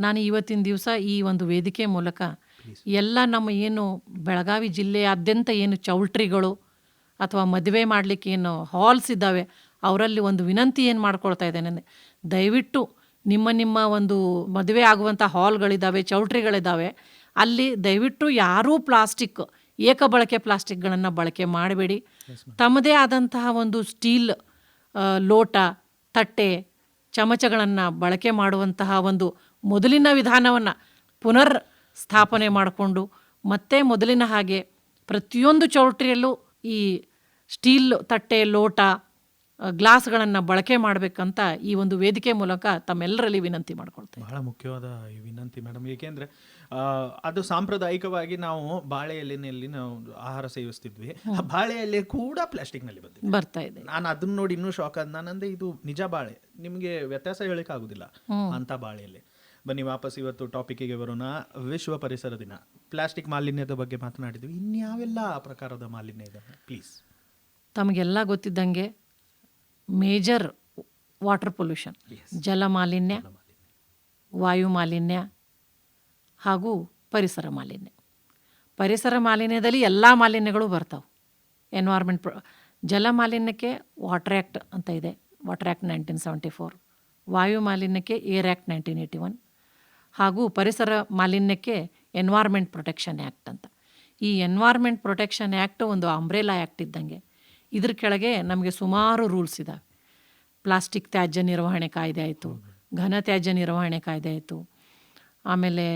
ನಾನು ಇವತ್ತಿನ ದಿವಸ ಈ ಒಂದು ವೇದಿಕೆ ಮೂಲಕ ಎಲ್ಲ ನಮ್ಮ ಏನು ಬೆಳಗಾವಿ ಜಿಲ್ಲೆಯಾದ್ಯಂತ ಏನು ಚೌಲ್ಟ್ರಿಗಳು ಅಥವಾ ಮದುವೆ ಮಾಡಲಿಕ್ಕೆ ಏನು ಹಾಲ್ಸ್ ಇದ್ದಾವೆ ಅವರಲ್ಲಿ ಒಂದು ವಿನಂತಿ ಏನು ಮಾಡ್ಕೊಳ್ತಾ ಇದ್ದೇನೆ ದಯವಿಟ್ಟು ನಿಮ್ಮ ನಿಮ್ಮ ಒಂದು ಮದುವೆ ಆಗುವಂಥ ಹಾಲ್ಗಳಿದ್ದಾವೆ ಚೌಲ್ಟ್ರಿಗಳಿದ್ದಾವೆ ಅಲ್ಲಿ ದಯವಿಟ್ಟು ಯಾರೂ ಪ್ಲಾಸ್ಟಿಕ್ ಏಕ ಬಳಕೆ ಪ್ಲಾಸ್ಟಿಕ್ಗಳನ್ನು ಬಳಕೆ ಮಾಡಬೇಡಿ ತಮ್ಮದೇ ಆದಂತಹ ಒಂದು ಸ್ಟೀಲ್ ಲೋಟ ತಟ್ಟೆ ಚಮಚಗಳನ್ನು ಬಳಕೆ ಮಾಡುವಂತಹ ಒಂದು ಮೊದಲಿನ ವಿಧಾನವನ್ನು ಪುನರ್ ಸ್ಥಾಪನೆ ಮಾಡಿಕೊಂಡು ಮತ್ತೆ ಮೊದಲಿನ ಹಾಗೆ ಪ್ರತಿಯೊಂದು ಚೌಲ್ಟ್ರಿಯಲ್ಲೂ ಈ ಸ್ಟೀಲ್ ತಟ್ಟೆ ಲೋಟ ಗ್ಲಾಸ್ಗಳನ್ನು ಬಳಕೆ ಮಾಡಬೇಕಂತ ಈ ಒಂದು ವೇದಿಕೆ ಮೂಲಕ ತಮ್ಮೆಲ್ಲರಲ್ಲಿ ವಿನಂತಿ ಮಾಡ್ಕೊಳ್ತೇವೆ ಬಹಳ ಮುಖ್ಯವಾದ ಈ ವಿನಂತಿ ಮೇಡಮ್. ಏಕೆಂದರೆ ಅದು ಸಾಂಪ್ರದಾಯಿಕವಾಗಿ ನಾವು ಬಾಳೆ ಎಲೆನಲ್ಲಿ ನಾವು ಆಹಾರ ಸೇವಿಸ್ತಿದ್ವಿ. ಆ ಬಾಳೆ ಎಲೆ ಕೂಡ ಪ್ಲಾಸ್ಟಿಕ್ನಲ್ಲಿ ಬಂದಿದೆ ಬರ್ತಾ ಇದೆ. ನಾನು ಅದನ್ನ ನೋಡಿ ಇನ್ನೂ ಶಾಕ್ ಆದ. ನಾನಂದ್ರೆ ಇದು ನಿಜ ಬಾಳೆ. ನಿಮಗೆ ವ್ಯತ್ಯಾಸ ಹೇಳಕ್ಕಾಗುದಿಲ್ಲ ಅಂತ ಬಾಳೆ ಎಲೆ ಬನ್ನಿ ವಾಪಸ್ ಇವತ್ತು ಟಾಪಿಕ್ಗೆ ಬರೋಣ. ವಿಶ್ವ ಪರಿಸರ ದಿನ. ಪ್ಲಾಸ್ಟಿಕ್ ಮಾಲಿನ್ಯದ ಬಗ್ಗೆ ಮಾತನಾಡಿದ್ವಿ. ಇನ್ಯಾವೆಲ್ಲ ಪ್ರಕಾರದ ಮಾಲಿನ್ಯ ಇದೆ ಪ್ಲೀಸ್ ತಮಗೆಲ್ಲ ಗೊತ್ತಿದ್ದಂಗೆ ಮೇಜರ್ ವಾಟರ್ ಪೊಲ್ಯೂಷನ್ ಜಲ ಮಾಲಿನ್ಯ ವಾಯು ಮಾಲಿನ್ಯ ಹಾಗೂ ಪರಿಸರ ಮಾಲಿನ್ಯ. ಪರಿಸರ ಮಾಲಿನ್ಯದಲ್ಲಿ ಎಲ್ಲ ಮಾಲಿನ್ಯಗಳು ಬರ್ತಾವೆ. ಎನ್ವೈರ್ಮೆಂಟ್ ಜಲ ಮಾಲಿನ್ಯಕ್ಕೆ ವಾಟರ್ ಆ್ಯಕ್ಟ್ ಅಂತ ಇದೆ. Water act nineteen seventy four ವಾಯು ಮಾಲಿನ್ಯಕ್ಕೆ air act nineteen eighty one ಹಾಗೂ ಪರಿಸರ ಮಾಲಿನ್ಯಕ್ಕೆ ಎನ್ವಾರ್ಮೆಂಟ್ ಪ್ರೊಟೆಕ್ಷನ್ ಆ್ಯಕ್ಟ್ ಅಂತ. ಈ ಎನ್ವಾರ್ಮೆಂಟ್ ಪ್ರೊಟೆಕ್ಷನ್ ಆ್ಯಕ್ಟ್ ಒಂದು ಅಂಬ್ರೇಲಾ ಆ್ಯಕ್ಟ್ ಇದ್ದಂಗೆ. ಇದ್ರ ಕೆಳಗೆ ನಮಗೆ ಸುಮಾರು ರೂಲ್ಸ್ ಇದ್ದಾವೆ ಪ್ಲಾಸ್ಟಿಕ್ ತ್ಯಾಜ್ಯ ನಿರ್ವಹಣೆ ಕಾಯ್ದೆ ಆಯಿತು, ಘನ ತ್ಯಾಜ್ಯ ನಿರ್ವಹಣೆ ಕಾಯ್ದೆ ಆಯಿತು, ಆಮೇಲೆ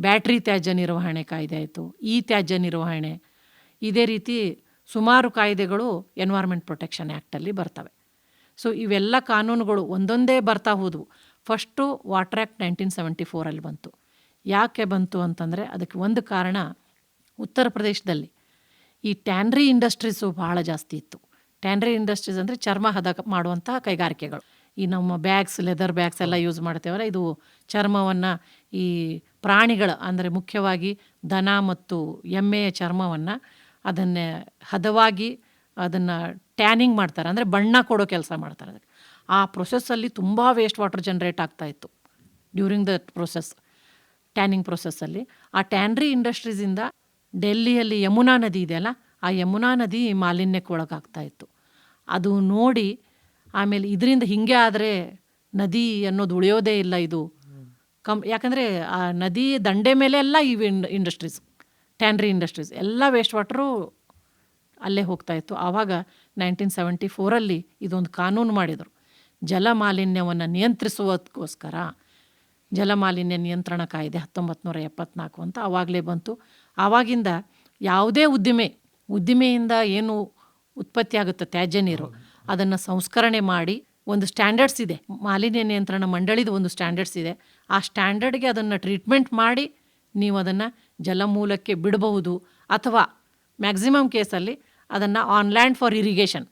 ಬ್ಯಾಟ್ರಿ ತ್ಯಾಜ್ಯ ನಿರ್ವಹಣೆ ಕಾಯ್ದೆ ಆಯಿತು, ಈ ತ್ಯಾಜ್ಯ ನಿರ್ವಹಣೆ. ಇದೇ ರೀತಿ ಸುಮಾರು ಕಾಯ್ದೆಗಳು ಎನ್ವಾರ್ಮೆಂಟ್ ಪ್ರೊಟೆಕ್ಷನ್ ಆ್ಯಕ್ಟಲ್ಲಿ ಬರ್ತವೆ. ಸೊ ಇವೆಲ್ಲ ಕಾನೂನುಗಳು ಒಂದೊಂದೇ ಬರ್ತಾ ಹೋದವು. First water act nineteen seventy ಫೋರಲ್ಲಿ ಬಂತು. ಯಾಕೆ ಬಂತು ಅಂತಂದರೆ ಅದಕ್ಕೆ ಒಂದು ಕಾರಣ ಉತ್ತರ ಪ್ರದೇಶದಲ್ಲಿ. ಈ ಟ್ಯಾನ್ರಿ ಇಂಡಸ್ಟ್ರೀಸು ಭಾಳ ಜಾಸ್ತಿ ಇತ್ತು. ಟ್ಯಾನ್ರಿ ಇಂಡಸ್ಟ್ರೀಸ್ ಅಂದರೆ ಚರ್ಮ ಹದ ಮಾಡುವಂತಹ ಕೈಗಾರಿಕೆಗಳು. ಈ ನಮ್ಮ ಬ್ಯಾಗ್ಸ್, ಲೆದರ್ ಬ್ಯಾಗ್ಸ್ ಎಲ್ಲ ಯೂಸ್ ಮಾಡ್ತೇವಲ್ಲ, ಇದು ಚರ್ಮವನ್ನು ಈ ಪ್ರಾಣಿಗಳ, ಅಂದರೆ ಮುಖ್ಯವಾಗಿ ದನ ಮತ್ತು ಎಮ್ಮೆಯ ಚರ್ಮವನ್ನು ಅದನ್ನೇ ಹದವಾಗಿ ಅದನ್ನು ಟ್ಯಾನಿಂಗ್ ಮಾಡ್ತಾರೆ. ಅಂದರೆ ಬಣ್ಣ ಕೊಡೋ ಕೆಲಸ ಮಾಡ್ತಾರೆ ಅದಕ್ಕೆ. ಆ ಪ್ರೊಸೆಸ್ಸಲ್ಲಿ ತುಂಬ ವೇಸ್ಟ್ ವಾಟರ್ ಜನ್ರೇಟ್ ಆಗ್ತಾ ಇತ್ತು. ಡ್ಯೂರಿಂಗ್ ದ ಪ್ರೊಸೆಸ್ ಟ್ಯಾನಿಂಗ್ ಪ್ರೊಸೆಸ್ಸಲ್ಲಿ ಆ ಟ್ಯಾನ್ರಿ ಇಂಡಸ್ಟ್ರೀಸಿಂದ ಡೆಲ್ಲಿಯಲ್ಲಿ ಯಮುನಾ ನದಿ ಇದೆಯಲ್ಲ ಆ ಯಮುನಾ ನದಿ ಮಾಲಿನ್ಯಕ್ಕೆ ಒಳಗಾಗ್ತಾ ಇತ್ತು. ಅದು ನೋಡಿ, ಆಮೇಲೆ ಇದರಿಂದ ಹಿಂಗೆ ಆದರೆ ನದಿ ಅನ್ನೋದು ಉಳಿಯೋದೇ ಇಲ್ಲ ಇದು. ಕಮ್, ಯಾಕಂದರೆ ಆ ನದಿ ದಂಡೆ ಮೇಲೆ ಎಲ್ಲ ಇವು ಇಂಡಸ್ಟ್ರೀಸ್ ಟ್ಯಾನ್ರಿ ಇಂಡಸ್ಟ್ರೀಸ್ ಎಲ್ಲ ವೇಸ್ಟ್ ವಾಟ್ರು ಅಲ್ಲೇ ಹೋಗ್ತಾ ಇತ್ತು. ಆವಾಗ ನೈನ್ಟೀನ್ ಸೆವೆಂಟಿ ಫೋರಲ್ಲಿ ಇದೊಂದು ಕಾನೂನು ಮಾಡಿದರು. ಜಲ ಮಾಲಿನ್ಯವನ್ನು ನಿಯಂತ್ರಿಸುವುದಕ್ಕೋಸ್ಕರ ಜಲಮಾಲಿನ್ಯ ನಿಯಂತ್ರಣ ಕಾಯ್ದೆ ಹತ್ತೊಂಬತ್ತು ನೂರ ಎಪ್ಪತ್ನಾಲ್ಕು ಅಂತ ಆವಾಗಲೇ ಬಂತು. ಆವಾಗಿಂದ ಯಾವುದೇ ಉದ್ದಿಮೆ ಉದ್ದಿಮೆಯಿಂದ ಏನು ಉತ್ಪತ್ತಿ ಆಗುತ್ತೆ? ತ್ಯಾಜ್ಯ ನೀರು. ಅದನ್ನು ಸಂಸ್ಕರಣೆ ಮಾಡಿ ಒಂದು ಸ್ಟ್ಯಾಂಡರ್ಡ್ಸ್ ಇದೆ. ಮಾಲಿನ್ಯ ನಿಯಂತ್ರಣ ಮಂಡಳಿದು ಒಂದು ಸ್ಟ್ಯಾಂಡರ್ಡ್ಸ್ ಇದೆ. ಆ ಸ್ಟ್ಯಾಂಡರ್ಡ್ಗೆ ಅದನ್ನು ಟ್ರೀಟ್ಮೆಂಟ್ ಮಾಡಿ ನೀವು ಅದನ್ನು ಜಲಮೂಲಕ್ಕೆ ಬಿಡಬಹುದು. ಅಥವಾ ಮ್ಯಾಕ್ಸಿಮಮ್ ಕೇಸಲ್ಲಿ ಅದನ್ನು ಆನ್ಲ್ಯಾಂಡ್ ಫಾರ್ ಇರಿಗೇಷನ್.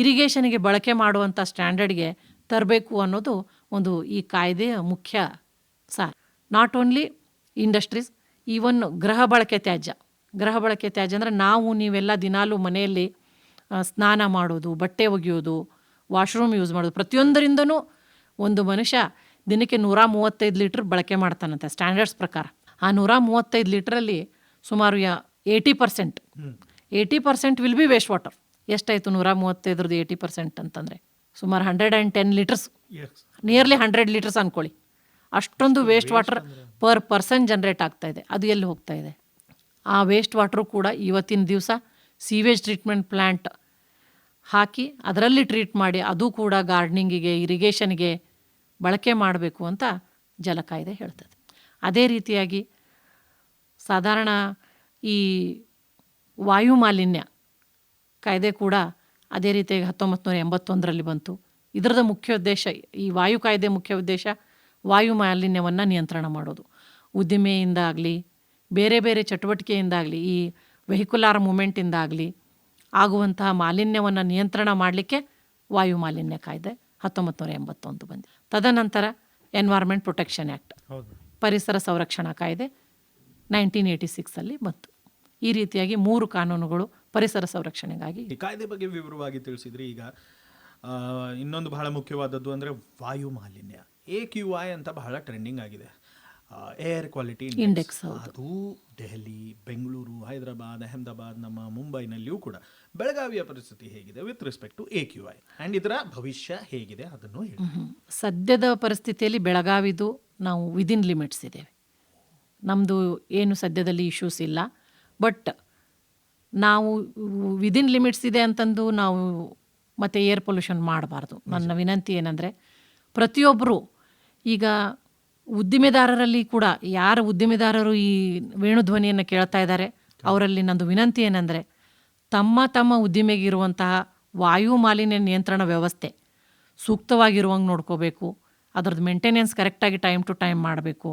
ಇರಿಗೇಷನಿಗೆ ಬಳಕೆ ಮಾಡುವಂಥ ಸ್ಟ್ಯಾಂಡರ್ಡ್ಗೆ ತರಬೇಕು ಅನ್ನೋದು ಒಂದು ಈ ಕಾಯ್ದೆಯ ಮುಖ್ಯ ಸಾರ್. ನಾಟ್ ಓನ್ಲಿ ಇಂಡಸ್ಟ್ರೀಸ್ ಈವನ್ ಗೃಹ ಬಳಕೆ ತ್ಯಾಜ್ಯ. ಗೃಹ ಬಳಕೆ ತ್ಯಾಜ್ಯ ಅಂದರೆ ನಾವು ನೀವೆಲ್ಲ ದಿನಾಲೂ ಮನೆಯಲ್ಲಿ ಸ್ನಾನ ಮಾಡೋದು ಬಟ್ಟೆ ಒಗೆಯೋದು ವಾಶ್ರೂಮ್ ಯೂಸ್ ಮಾಡೋದು ಪ್ರತಿಯೊಂದರಿಂದನೂ ಒಂದು ಮನುಷ್ಯ ದಿನಕ್ಕೆ ನೂರ ಮೂವತ್ತೈದು ಲೀಟ್ರ್ ಬಳಕೆ ಮಾಡ್ತಾನಂತೆ ಸ್ಟ್ಯಾಂಡರ್ಡ್ಸ್ ಪ್ರಕಾರ. ಆ ನೂರ ಮೂವತ್ತೈದು ಲೀಟ್ರಲ್ಲಿ ಸುಮಾರು ಯಾ eighty percent eighty percent will be waste water ಎಷ್ಟಾಯಿತು ನೂರ ಮೂವತ್ತೈದ್ರದ್ದು ಏಯ್ಟಿ ಪರ್ಸೆಂಟ್ ಅಂತಂದರೆ? ಸುಮಾರು hundred and ten litres nearly hundred litres ಅಂದ್ಕೊಳ್ಳಿ ಅಷ್ಟೊಂದು waste water per person generate ಆಗ್ತಾ ಇದೆ. ಅದು ಎಲ್ಲಿ ಹೋಗ್ತಾ ಇದೆ? ಆ ವೇಸ್ಟ್ ವಾಟ್ರು ಕೂಡ ಇವತ್ತಿನ ದಿವಸ ಸೀವೇಜ್ ಟ್ರೀಟ್ಮೆಂಟ್ ಪ್ಲ್ಯಾಂಟ್ ಹಾಕಿ ಅದರಲ್ಲಿ ಟ್ರೀಟ್ ಮಾಡಿ ಅದು ಕೂಡ ಗಾರ್ಡ್ನಿಂಗಿಗೆ ಇರಿಗೇಷನ್ಗೆ ಬಳಕೆ ಮಾಡಬೇಕು ಅಂತ ಜಲ ಕಾಯ್ದೆ ಹೇಳ್ತದೆ. ಅದೇ ರೀತಿಯಾಗಿ ಸಾಧಾರಣ ಈ ವಾಯು ಮಾಲಿನ್ಯ ಕಾಯ್ದೆ ಕೂಡ ಅದೇ ರೀತಿಯಾಗಿ ಹತ್ತೊಂಬತ್ತು ನೂರ ಎಂಬತ್ತೊಂದರಲ್ಲಿ ಬಂತು. ಇದರದ ಮುಖ್ಯ ಉದ್ದೇಶ ಈ ವಾಯು ಕಾಯ್ದೆ ಮುಖ್ಯ ಉದ್ದೇಶ ವಾಯು ಮಾಲಿನ್ಯವನ್ನು ನಿಯಂತ್ರಣ ಮಾಡೋದು. ಉದ್ದಿಮೆಯಿಂದ ಆಗಲಿ ಬೇರೆ ಬೇರೆ ಚಟುವಟಿಕೆಯಿಂದಾಗಲಿ ಈ ವೆಹಿಕುಲಾರ್ ಮೂಮೆಂಟಿಂದಾಗಲಿ ಆಗುವಂತಹ ಮಾಲಿನ್ಯವನ್ನು ನಿಯಂತ್ರಣ ಮಾಡಲಿಕ್ಕೆ ವಾಯು ಮಾಲಿನ್ಯ ಕಾಯ್ದೆ ಹತ್ತೊಂಬತ್ತು ನೂರ ಎಂಬತ್ತೊಂದು ಬಂದಿದೆ. ತದನಂತರ ಎನ್ವೈರ್ಮೆಂಟ್ ಪ್ರೊಟೆಕ್ಷನ್ ಆ್ಯಕ್ಟ್ ಪರಿಸರ ಸಂರಕ್ಷಣಾ ಕಾಯ್ದೆ ನೈನ್ಟೀನ್ ಏಯ್ಟಿ ಸಿಕ್ಸಲ್ಲಿ ಬಂತು. ಈ ರೀತಿಯಾಗಿ ಮೂರು ಕಾನೂನುಗಳು ಪರಿಸರ ಸಂರಕ್ಷಣೆಗಾಗಿ. ಈ ಕಾಯ್ದೆ ಬಗ್ಗೆ ವಿವರವಾಗಿ ತಿಳಿಸಿದ್ರಿ ಈಗ ಇನ್ನೊಂದು ಬಹಳ ಮುಖ್ಯವಾದದ್ದು ಅಂದರೆ ವಾಯು ಮಾಲಿನ್ಯ ಎ ಕ್ಯೂ ಐ ಅಂತ ಬಹಳ ಟ್ರೆಂಡಿಂಗ್ ಆಗಿದೆ. Air quality index. ಅದು ದೆಹಲಿ ಬೆಂಗಳೂರು ಹೈದರಾಬಾದ್ ಅಹಮದಾಬಾದ್ ನಮ್ಮ ಮುಂಬೈನಲ್ಲಿಯೂ ಕೂಡ ಬೆಳಗಾವಿಯ ಪರಿಸ್ಥಿತಿ ಹೇಗಿದೆ with respect to A Q I and ಇದರ ಭವಿಷ್ಯ ಹೇಗಿದೆ ಅದನ್ನು ಹೇಳಿ. ಸದ್ಯದ ಪರಿಸ್ಥಿತಿಯಲ್ಲಿ ಬೆಳಗಾವಿದು ನಾವು ವಿದಿನ್ ಲಿಮಿಟ್ಸ್ ಇದ್ದೇವೆ. ನಮ್ಮದು ಏನು ಸದ್ಯದಲ್ಲಿ ಇಶ್ಯೂಸ್ ಇಲ್ಲ. ಬಟ್ ನಾವು ವಿದಿನ್ ಲಿಮಿಟ್ಸ್ ಇದೆ ಅಂತಂದು ನಾವು ಮತ್ತೆ ಏರ್ ಪೊಲ್ಯೂಷನ್ ಮಾಡಬಾರ್ದು. ನನ್ನ ವಿನಂತಿ ಏನಂದರೆ ಪ್ರತಿಯೊಬ್ಬರು ಈಗ ಉದ್ದಿಮೆದಾರರಲ್ಲಿ ಕೂಡ ಯಾರು ಉದ್ದಿಮೆದಾರರು ಈ ವೇಣುಧ್ವನಿಯನ್ನು ಕೇಳ್ತಾ ಇದ್ದಾರೆ ಅವರಲ್ಲಿ ನಂದು ವಿನಂತಿ ಏನಂದರೆ ತಮ್ಮ ತಮ್ಮ ಉದ್ದಿಮೆಗಿರುವಂತಹ ವಾಯು ಮಾಲಿನ್ಯ ನಿಯಂತ್ರಣ ವ್ಯವಸ್ಥೆ ಸೂಕ್ತವಾಗಿರುವಂಗೆ ನೋಡ್ಕೋಬೇಕು ಅದರದ್ದು ಮೇಂಟೆನೆನ್ಸ್ ಕರೆಕ್ಟಾಗಿ ಟೈಮ್ ಟು ಟೈಮ್ ಮಾಡಬೇಕು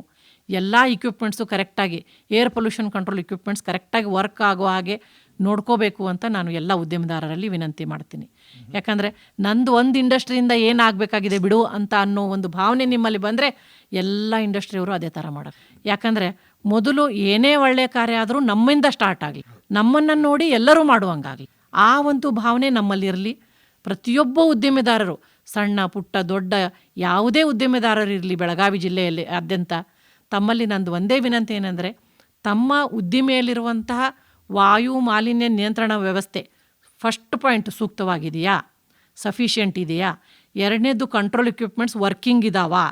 ಎಲ್ಲ ಇಕ್ವಿಪ್ಮೆಂಟ್ಸು ಕರೆಕ್ಟಾಗಿ ಏರ್ ಪೊಲ್ಯೂಷನ್ ಕಂಟ್ರೋಲ್ ಇಕ್ವಿಪ್ಮೆಂಟ್ಸ್ ಕರೆಕ್ಟಾಗಿ ವರ್ಕ್ ಆಗೋ ಹಾಗೆ ನೋಡ್ಕೋಬೇಕು ಅಂತ ನಾನು ಎಲ್ಲ ಉದ್ಯಮದಾರರಲ್ಲಿ ವಿನಂತಿ ಮಾಡ್ತೀನಿ. ಯಾಕಂದರೆ ನಂದು ಒಂದು ಇಂಡಸ್ಟ್ರಿಯಿಂದ ಏನಾಗಬೇಕಾಗಿದೆ ಬಿಡು ಅಂತ ಅನ್ನೋ ಒಂದು ಭಾವನೆ ನಿಮ್ಮಲ್ಲಿ ಬಂದರೆ ಎಲ್ಲ ಇಂಡಸ್ಟ್ರಿಯವರು ಅದೇ ಥರ ಮಾಡೋದು. ಯಾಕಂದರೆ ಮೊದಲು ಏನೇ ಒಳ್ಳೆಯ ಕಾರ್ಯ ಆದರೂ ನಮ್ಮಿಂದ ಸ್ಟಾರ್ಟ್ ಆಗಲಿ. ನಮ್ಮನ್ನು ನೋಡಿ ಎಲ್ಲರೂ ಮಾಡುವಂಗಾಗಲಿ. ಆ ಒಂದು ಭಾವನೆ ನಮ್ಮಲ್ಲಿರಲಿ. ಪ್ರತಿಯೊಬ್ಬ ಉದ್ಯಮಿದಾರರು, ಸಣ್ಣ, ಪುಟ್ಟ, ದೊಡ್ಡ, ಯಾವುದೇ ಉದ್ಯಮೆದಾರರಿರಲಿ ಬೆಳಗಾವಿ ಜಿಲ್ಲೆಯಲ್ಲಿ ಆದ್ಯಂತ ತಮ್ಮಲ್ಲಿ ನಂದು ಒಂದೇ ವಿನಂತಿ ಏನೆಂದರೆ, ತಮ್ಮ ಉದ್ದಿಮೆಯಲ್ಲಿರುವಂತಹ ವಾಯು ಮಾಲಿನ್ಯ ನಿಯಂತ್ರಣ ವ್ಯವಸ್ಥೆ ಫಸ್ಟ್ ಪಾಯಿಂಟ್ ಸೂಕ್ತವಾಗಿದೆಯಾ? ಸಫಿಷಿಯೆಂಟ್ ಇದೆಯಾ? ಎರಡನೇದು ಕಂಟ್ರೋಲ್ ಇಕ್ವಿಪ್ಮೆಂಟ್ಸ್ ವರ್ಕಿಂಗ್ ಇದಾವಾ?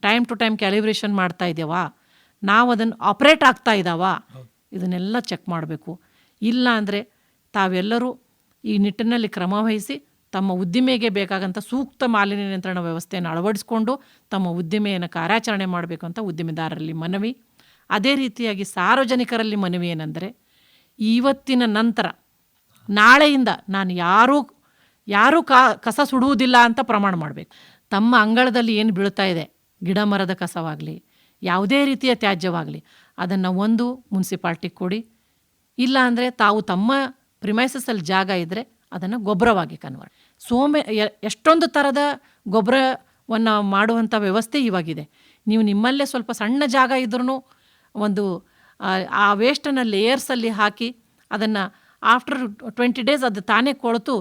ಟೈಮ್ ಟು ಟೈಮ್ ಕ್ಯಾಲಿಬ್ರೇಷನ್ ಮಾಡ್ತಾ ಇದ್ದೇವಾ ನಾವು ಅದನ್ನು ಆಪ್ರೇಟ್ ಆಗ್ತಾ ಇದ್ದಾವಾ ಇದನ್ನೆಲ್ಲ ಚೆಕ್ ಮಾಡಬೇಕು. ಇಲ್ಲ ಅಂದರೆ ತಾವೆಲ್ಲರೂ ಈ ನಿಟ್ಟಿನಲ್ಲಿ ಕ್ರಮವಹಿಸಿ ತಮ್ಮ ಉದ್ದಿಮೆಗೆ ಬೇಕಾದಂಥ ಸೂಕ್ತ ಮಾಲಿನ್ಯ ನಿಯಂತ್ರಣ ವ್ಯವಸ್ಥೆಯನ್ನು ಅಳವಡಿಸಿಕೊಂಡು ತಮ್ಮ ಉದ್ದಿಮೆಯನ್ನು ಕಾರ್ಯಾಚರಣೆ ಮಾಡಬೇಕು ಅಂತ ಉದ್ದಿಮೆದಾರರಲ್ಲಿ ಮನವಿ. ಅದೇ ರೀತಿಯಾಗಿ ಸಾರ್ವಜನಿಕರಲ್ಲಿ ಮನವಿ ಏನೆಂದರೆ ಇವತ್ತಿನ ನಂತರ, ನಾಳೆಯಿಂದ ನಾನು ಯಾರೂ ಯಾರೂ ಕಾ, ಕಸ ಸುಡುವುದಿಲ್ಲ ಅಂತ ಪ್ರಮಾಣ ಮಾಡಬೇಕು. ತಮ್ಮ ಅಂಗಳದಲ್ಲಿ ಏನು ಬೀಳ್ತಾ ಇದೆ? ಗಿಡ ಮರದ ಕಸವಾಗಲಿ, ಯಾವುದೇ ರೀತಿಯ ತ್ಯಾಜ್ಯವಾಗಲಿ, ಅದನ್ನು ಒಂದು ಮುನ್ಸಿಪಾಲ್ಟಿಗೆ ಕೊಡಿ. ಇಲ್ಲ ಅಂದರೆ ತಾವು ತಮ್ಮ ಪ್ರಿಮೈಸಸಲ್ಲಿ ಜಾಗ ಇದ್ದರೆ ಅದನ್ನು ಗೊಬ್ಬರವಾಗಿ ಕನ್ವರ್ಟ್ ಸೋಮೆ ಎಷ್ಟೊಂದು ಥರದ ಗೊಬ್ಬರವನ್ನು ಮಾಡುವಂಥ ವ್ಯವಸ್ಥೆ ಇವಾಗಿದೆ. ನೀವು ನಿಮ್ಮಲ್ಲೇ ಸ್ವಲ್ಪ ಸಣ್ಣ ಜಾಗ ಇದ್ರೂ ಒಂದು ಆ, ವೇಸ್ಟನ್ನು ಲೇಯರ್ಸಲ್ಲಿ ಹಾಕಿ ಅದನ್ನು ಆಫ್ಟರ್ ಟ್ವೆಂಟಿ ಡೇಸ್ ಅದು ತಾನೇ ಕೊಳೆತು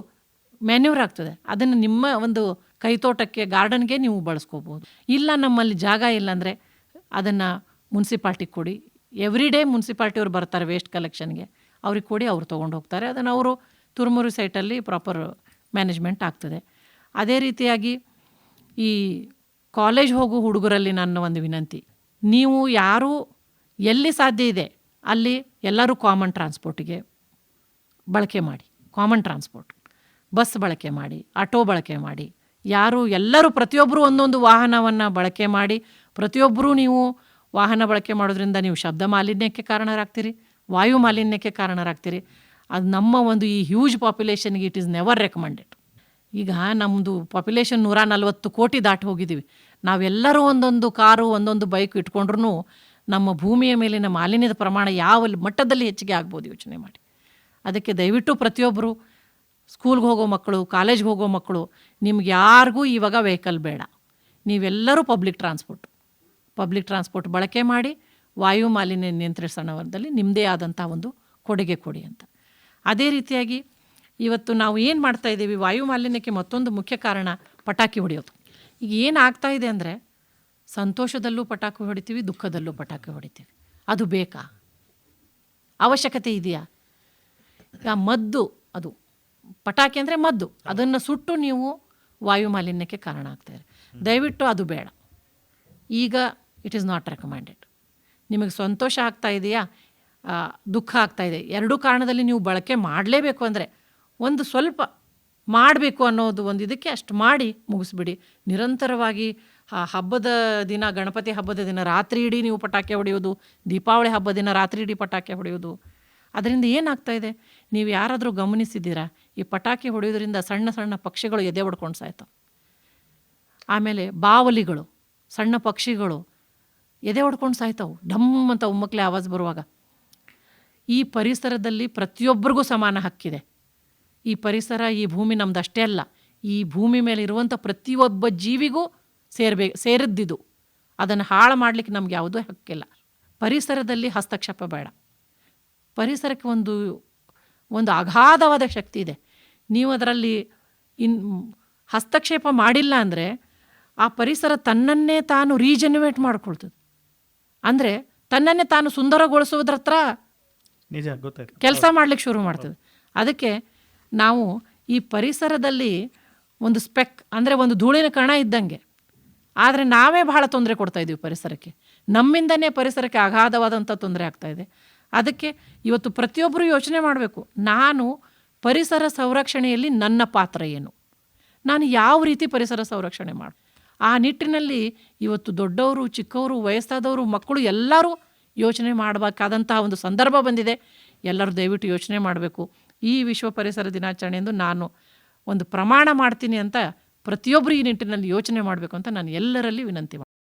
ಮ್ಯಾನ್ಯೂರ್ ಆಗ್ತದೆ. ಅದನ್ನು ನಿಮ್ಮ ಒಂದು ಕೈತೋಟಕ್ಕೆ ಗಾರ್ಡನ್ಗೆ ನೀವು ಬಳಸ್ಕೋಬೋದು. ಇಲ್ಲ ನಮ್ಮಲ್ಲಿ ಜಾಗ ಇಲ್ಲಾಂದರೆ ಅದನ್ನು ಮುನ್ಸಿಪಾಲ್ಟಿಗೆ ಕೊಡಿ. ಎವ್ರಿ ಡೇ ಮುನ್ಸಿಪಾಲ್ಟಿಯವ್ರು ಬರ್ತಾರೆ ವೇಸ್ಟ್ ಕಲೆಕ್ಷನ್ಗೆ ಅವ್ರಿಗೆ ಕೊಡಿ ಅವ್ರು ತೊಗೊಂಡು ಹೋಗ್ತಾರೆ. ಅದನ್ನು ಅವರು ತುರ್ಮುರಿ ಸೈಟಲ್ಲಿ ಪ್ರಾಪರ್ ಮ್ಯಾನೇಜ್ಮೆಂಟ್ ಆಗ್ತದೆ. ಅದೇ ರೀತಿಯಾಗಿ ಈ ಕಾಲೇಜ್ ಹೋಗೋ ಹುಡುಗರಲ್ಲಿ ನನ್ನ ಒಂದು ವಿನಂತಿ. ನೀವು ಯಾರೂ ಎಲ್ಲಿ ಸಾಧ್ಯ ಇದೆ, ಅಲ್ಲಿ ಎಲ್ಲರೂ ಕಾಮನ್ ಟ್ರಾನ್ಸ್ಪೋರ್ಟಿಗೆ ಬಳಕೆ ಮಾಡಿ ಕಾಮನ್ ಟ್ರಾನ್ಸ್ಪೋರ್ಟ್ ಬಸ್ ಬಳಕೆ ಮಾಡಿ, ಆಟೋ ಬಳಕೆ ಮಾಡಿ, ಯಾರು ಎಲ್ಲರೂ ಪ್ರತಿಯೊಬ್ಬರೂ ಒಂದೊಂದು ವಾಹನವನ್ನು ಬಳಕೆ ಮಾಡಿ ಪ್ರತಿಯೊಬ್ಬರೂ ನೀವು ವಾಹನ ಬಳಕೆ ಮಾಡೋದ್ರಿಂದ ನೀವು ಶಬ್ದ ಮಾಲಿನ್ಯಕ್ಕೆ ಕಾರಣರಾಗ್ತೀರಿ, ವಾಯು ಮಾಲಿನ್ಯಕ್ಕೆ ಕಾರಣರಾಗ್ತೀರಿ. ಅದು ನಮ್ಮ ಒಂದು ಈ ಹ್ಯೂಜ್ ಪಾಪ್ಯುಲೇಷನ್ಗೆ ಇಟ್ ಈಸ್ ನೆವರ್ ರೆಕಮೆಂಡೆಡ್ ಈಗ ನಮ್ಮದು ಪಾಪ್ಯುಲೇಷನ್ ನೂರ ನಲ್ವತ್ತು ಕೋಟಿ ದಾಟಿ ಹೋಗಿದ್ದೀವಿ ನಾವೆಲ್ಲರೂ ಒಂದೊಂದು ಕಾರು, ಒಂದೊಂದು ಬೈಕ್ ಇಟ್ಕೊಂಡ್ರೂ ನಮ್ಮ ಭೂಮಿಯ ಮೇಲಿನ ಮಾಲಿನ್ಯದ ಪ್ರಮಾಣ ಯಾವ ಮಟ್ಟದಲ್ಲಿ ಹೆಚ್ಚಿಗೆ ಆಗ್ಬೋದು ಯೋಚನೆ ಮಾಡಿ. ಅದಕ್ಕೆ ದಯವಿಟ್ಟು ಪ್ರತಿಯೊಬ್ಬರು ಸ್ಕೂಲ್ಗೆ ಹೋಗೋ ಮಕ್ಕಳು ಕಾಲೇಜ್ಗೆ ಹೋಗೋ ಮಕ್ಕಳು, ನಿಮ್ಗೆ ಯಾರಿಗೂ ಇವಾಗ ವೆಹಿಕಲ್ ಬೇಡ. ನೀವೆಲ್ಲರೂ ಪಬ್ಲಿಕ್ ಟ್ರಾನ್ಸ್ಪೋರ್ಟ್ ಪಬ್ಲಿಕ್ ಟ್ರಾನ್ಸ್ಪೋರ್ಟ್ ಬಳಕೆ ಮಾಡಿ, ವಾಯು ಮಾಲಿನ್ಯ ನಿಯಂತ್ರಿಸೋಣದಲ್ಲಿ ನಿಮ್ಮದೇ ಆದಂಥ ಒಂದು ಕೊಡುಗೆ ಕೊಡಿ ಅಂತ. ಅದೇ ರೀತಿಯಾಗಿ ಇವತ್ತು ನಾವು ಏನು ಮಾಡ್ತಾ ಇದ್ದೀವಿ? ವಾಯು ಮಾಲಿನ್ಯಕ್ಕೆ ಮತ್ತೊಂದು ಮುಖ್ಯ ಕಾರಣ ಪಟಾಕಿ ಹೊಡೆಯೋದು. ಈಗ ಏನಾಗ್ತಾ ಇದೆ ಅಂದರೆ ಸಂತೋಷದಲ್ಲೂ ಪಟಾಕಿ ಹೊಡಿತೀವಿ, ದುಃಖದಲ್ಲೂ ಪಟಾಕಿ ಹೊಡಿತೀವಿ. ಅದು ಬೇಕಾ? ಅವಶ್ಯಕತೆ ಇದೆಯಾ? ಈಗ ಮದ್ದು, ಅದು ಪಟಾಕಿ ಅಂದರೆ ಮದ್ದು. ಅದನ್ನು ಸುಟ್ಟು ನೀವು ವಾಯು ಮಾಲಿನ್ಯಕ್ಕೆ ಕಾರಣ ಆಗ್ತಾಯಿದೆ ದಯವಿಟ್ಟು ಅದು ಬೇಡ. ಈಗ ಇಟ್ ಈಸ್ ನಾಟ್ ರೆಕಮೆಂಡೆಡ್ ನಿಮಗೆ ಸಂತೋಷ ಆಗ್ತಾ ಇದೆಯಾ? ದುಃಖ ಆಗ್ತಾ ಇದೆ. ಎರಡೂ ಕಾರಣದಲ್ಲಿ ನೀವು ಬಳಕೆ ಮಾಡಲೇಬೇಕು ಅಂದರೆ ಒಂದು ಸ್ವಲ್ಪ ಮಾಡಬೇಕು ಅನ್ನೋದು ಒಂದು ಇದಕ್ಕೆ ಅಷ್ಟು ಮಾಡಿ ಮುಗಿಸ್ಬಿಡಿ. ನಿರಂತರವಾಗಿ ಆ ಹಬ್ಬದ ದಿನ, ಗಣಪತಿ ಹಬ್ಬದ ದಿನ ರಾತ್ರಿ ಇಡೀ ನೀವು ಪಟಾಕಿ ಹೊಡೆಯೋದು ದೀಪಾವಳಿ ಹಬ್ಬದ ದಿನ ರಾತ್ರಿ ಇಡೀ ಪಟಾಕಿ ಹೊಡೆಯೋದು ಅದರಿಂದ ಏನಾಗ್ತಾ ಇದೆ? ನೀವು ಯಾರಾದರೂ ಗಮನಿಸಿದ್ದೀರಾ? ಈ ಪಟಾಕಿ ಹೊಡೆಯೋದ್ರಿಂದ ಸಣ್ಣ ಸಣ್ಣ ಪಕ್ಷಿಗಳು ಎದೆ ಹೊಡ್ಕೊಂಡು ಸಾಯ್ತಾವೆ ಆಮೇಲೆ ಬಾವಲಿಗಳು, ಸಣ್ಣ ಪಕ್ಷಿಗಳು ಎದೆ ಹೊಡ್ಕೊಂಡು ಸಾಯ್ತಾವೆ. ಢಮ್ ಅಂತ ಉಮ್ಮಕ್ಲೆ ಆವಾಜ್ ಬರುವಾಗ. ಈ ಪರಿಸರದಲ್ಲಿ ಪ್ರತಿಯೊಬ್ಬರಿಗೂ ಸಮಾನ ಹಕ್ಕಿದೆ. ಈ ಪರಿಸರ, ಈ ಭೂಮಿ ನಮ್ದು ಅಷ್ಟೇ ಅಲ್ಲ. ಈ ಭೂಮಿ ಮೇಲೆ ಇರುವಂಥ ಪ್ರತಿಯೊಬ್ಬ ಜೀವಿಗೂ ಸೇರ್ಬೇ ಸೇರಿದ್ದಿದು. ಅದನ್ನು ಹಾಳು ಮಾಡಲಿಕ್ಕೆ ನಮ್ಗೆ ಯಾವುದೂ ಹಕ್ಕಿಲ್ಲ. ಪರಿಸರದಲ್ಲಿ ಹಸ್ತಕ್ಷೇಪ ಬೇಡ. ಪರಿಸರಕ್ಕೆ ಒಂದು ಒಂದು ಅಗಾಧವಾದ ಶಕ್ತಿ ಇದೆ. ನೀವು ಅದರಲ್ಲಿ ಇನ್ ಹಸ್ತಕ್ಷೇಪ ಮಾಡಿಲ್ಲ ಅಂದರೆ ಆ ಪರಿಸರ ತನ್ನನ್ನೇ ತಾನು ರೀಜನರೇಟ್ ಮಾಡ್ಕೊಳ್ತದೆ. ಅಂದರೆ ತನ್ನನ್ನೇ ತಾನು ಸುಂದರಗೊಳಿಸುವುದ್ರ ಹತ್ರ ನಿಜ ಗೊತ್ತಾಯ್ತು. ಕೆಲಸ ಮಾಡಲಿಕ್ಕೆ ಶುರು ಮಾಡ್ತದೆ. ಅದಕ್ಕೆ ನಾವು ಈ ಪರಿಸರದಲ್ಲಿ ಒಂದು ಸ್ಪೆಕ್ ಅಂದರೆ ಒಂದು ಧೂಳಿನ ಕಣ ಇದ್ದಂಗೆ ಆದರೆ ನಾವೇ ಬಹಳ ತೊಂದರೆ ಕೊಡ್ತಾ ಇದ್ದೀವಿ ಪರಿಸರಕ್ಕೆ. ನಮ್ಮಿಂದನೇ ಪರಿಸರಕ್ಕೆ ಅಗಾಧವಾದಂಥ ತೊಂದರೆ ಆಗ್ತಾ ಇದೆ. ಅದಕ್ಕೆ ಇವತ್ತು ಪ್ರತಿಯೊಬ್ಬರು ಯೋಚನೆ ಮಾಡಬೇಕು, ನಾನು ಪರಿಸರ ಸಂರಕ್ಷಣೆಯಲ್ಲಿ ನನ್ನ ಪಾತ್ರ ಏನು? ನಾನು ಯಾವ ರೀತಿ ಪರಿಸರ ಸಂರಕ್ಷಣೆ ಮಾಡಿ? ಆ ನಿಟ್ಟಿನಲ್ಲಿ ಇವತ್ತು ದೊಡ್ಡವರು, ಚಿಕ್ಕವರು, ವಯಸ್ಸಾದವರು, ಮಕ್ಕಳು ಎಲ್ಲರೂ ಯೋಚನೆ ಮಾಡಬೇಕಾದಂತಹ ಒಂದು ಸಂದರ್ಭ ಬಂದಿದೆ. ಎಲ್ಲರೂ ದಯವಿಟ್ಟು ಯೋಚನೆ ಮಾಡಬೇಕು. ಈ ವಿಶ್ವ ಪರಿಸರ ದಿನಾಚರಣೆಯಂದು ನಾನು ಒಂದು ಪ್ರಮಾಣ ಮಾಡ್ತೀನಿ ಅಂತ ಪ್ರತಿಯೊಬ್ಬರು ಈ ನಿಟ್ಟಿನಲ್ಲಿ ಯೋಚನೆ ಮಾಡಬೇಕು ಅಂತ ನಾನು ಎಲ್ಲರಲ್ಲಿ ವಿನಂತಿ